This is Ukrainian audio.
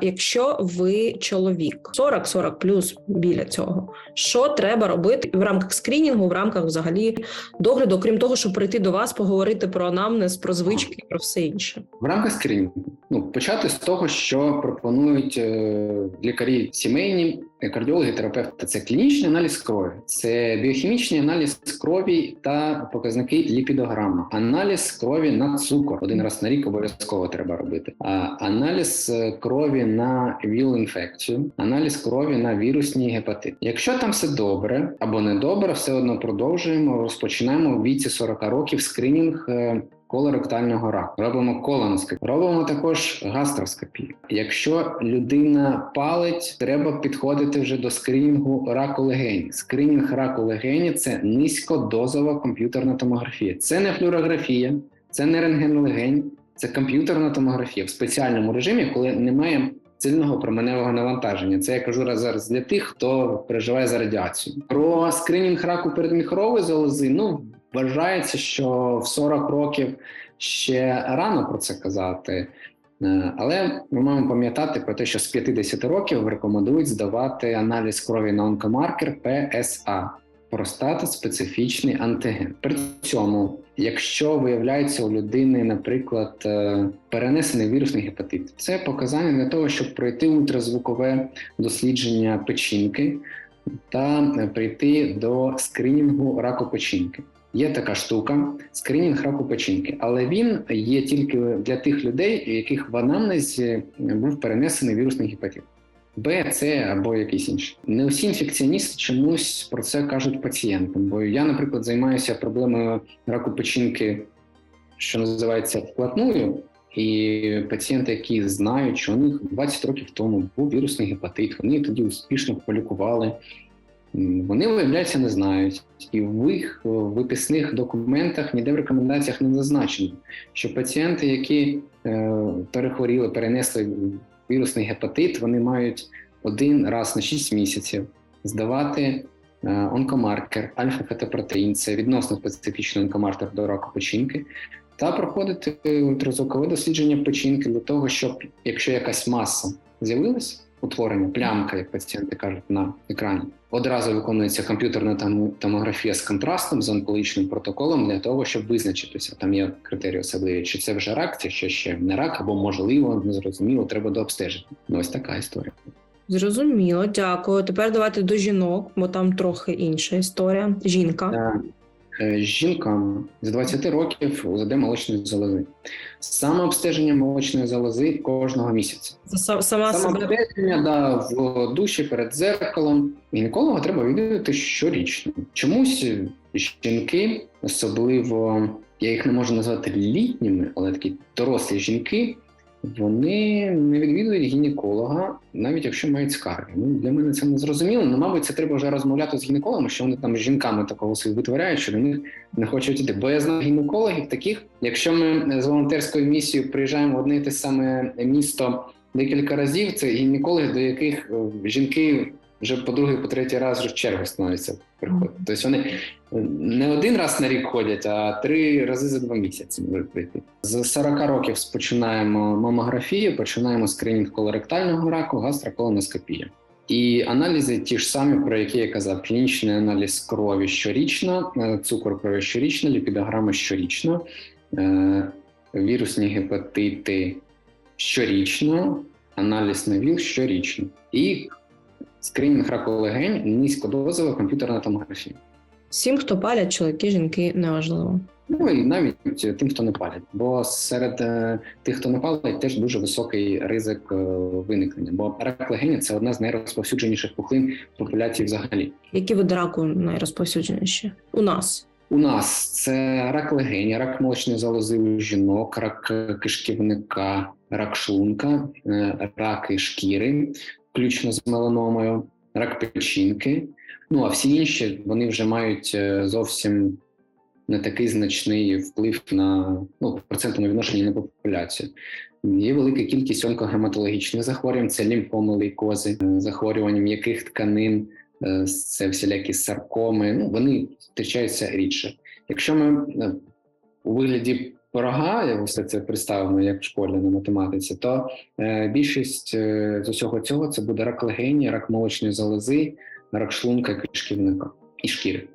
якщо ви чоловік. 40-40 плюс біля цього, що треба робити в рамках скрінінгу, в рамках взагалі догляду, окрім того, щоб прийти до вас, поговорити про анамнез, про звички, про все інше. В рамках скрінінгу. Ну почати з того, що пропонують е, лікарі сімейні, кардіологи, терапевти. Це клінічний аналіз крові, це біохімічний аналіз крові та показники ліпідограма, аналіз крові на цукор один раз на рік обов'язково треба робити. А аналіз е, крові на віл-інфекцію, аналіз крові на вірусні гепатит. Якщо там все добре або не добре, все одно продовжуємо. Розпочинаємо в віці 40 років скринінг. Колоректального раку робимо колоноскопію, робимо також гастроскопію. Якщо людина палить, треба підходити вже до скринінгу раку легені. Скринінг раку легені це низькодозова комп'ютерна томографія. Це не флюорографія, це не рентген легень, це комп'ютерна томографія в спеціальному режимі, коли немає сильного променевого навантаження. Це я кажу раз- зараз для тих, хто переживає за радіацію. Про скринінг раку передміхорової залози. Ну вважається, що в 40 років ще рано про це казати. Е, Але ми маємо пам'ятати про те, що з 50 років рекомендують здавати аналіз крові на онкомаркер PSA простата специфічний антиген. При цьому, якщо виявляється у людини, наприклад, е, перенесений вірусний гепатит, це показання для того, щоб пройти ультразвукове дослідження печінки та прийти до скринінгу раку печінки. Є така штука скринінг раку печінки, але він є тільки для тих людей, у яких в анамнезі був перенесений вірусний гепатит. Б, С або якийсь інший. Не усі інфекціоністи чомусь про це кажуть пацієнтам. Бо я, наприклад, займаюся проблемою раку печінки, що називається вплотную, і пацієнти, які знають, що у них 20 років тому був вірусний гепатит, вони тоді успішно полікували. Вони, виявляється, не знають, і в їх е, виписних документах ніде в рекомендаціях не зазначено, що пацієнти, які е, перехворіли, перенесли вірусний гепатит, вони мають один раз на 6 місяців здавати е, онкомаркер альфа-фетопротеїн, це відносно специфічний онкомаркер до раку печінки, та проходити ультразвукове дослідження печінки для того, щоб якщо якась маса з'явилась, утворення, плямка, як пацієнти кажуть на екрані, одразу виконується комп'ютерна том- томографія з контрастом, з онкологічним протоколом для того, щоб визначитися. Там є критерії особливі, чи це вже рак, чи ще ще не рак, або можливо, незрозуміло, треба дообстежити. Ну, ось така історія. Зрозуміло, дякую. Тепер давайте до жінок, бо там трохи інша історія. Жінка. Е, Жінкам з 20 років УЗД молочної залози. Саме обстеження молочної залози кожного місяця. Сама Саме обстеження да, в душі перед дзеркалом. Гінеколога треба відвідувати щорічно. Чомусь жінки, особливо я їх не можу назвати літніми, але такі дорослі жінки. Вони не відвідують гінеколога, навіть якщо мають скарги. Ну для мене це не зрозуміло. Ну, мабуть, це треба вже розмовляти з гінекологами, що вони там з жінками такого собі витворяють, що до них не хочуть іти. Бо я знаю гінекологів таких. Якщо ми з волонтерською місією приїжджаємо в одне те саме місто декілька разів, це гінекологи, до яких е, жінки вже по другий, по третій раз вже в чергу становляться приходять. Тобто вони е, не один раз на рік ходять, а три рази за два місяці можуть прийти. З 40 років починаємо мамографію, починаємо скринінг колоректального раку, гастроколоноскопія. І аналізи ті ж самі, про які я казав: клінічний аналіз крові щорічно, е, цукор крові щорічно, ліпідограма щорічно, е, вірусні гепатити щорічно, аналіз на ВІЛ щорічно. І скринінг раку легень, низькодозова комп'ютерна томографія. всім, хто палять, чоловіки, жінки, неважливо. Ну і навіть тим, хто не палять, бо серед е, тих, хто не палить, теж дуже високий ризик е, виникнення. Бо рак легені це одна з найрозповсюдженіших пухлин популяції взагалі. Які види раку найрозповсюдженіші? У нас. У нас це рак легені, рак молочної залози у жінок, рак е, кишківника, рак шлунка, е, раки шкіри, включно з меланомою, рак печінки. Ну а всі інші вони вже мають е, зовсім не такий значний вплив на ну, процентному відношенні на популяцію. Є велика кількість онкогематологічних захворювань, це лімфоми, лейкози, е, захворювання м'яких тканин, е, це всілякі саркоми. Ну вони зустрічаються рідше. Якщо ми у вигляді порога, я все це представимо як в школі на математиці, то е, більшість е, з усього цього це буде рак легені, рак молочної залози, рак шлунка кишківника і шкіри.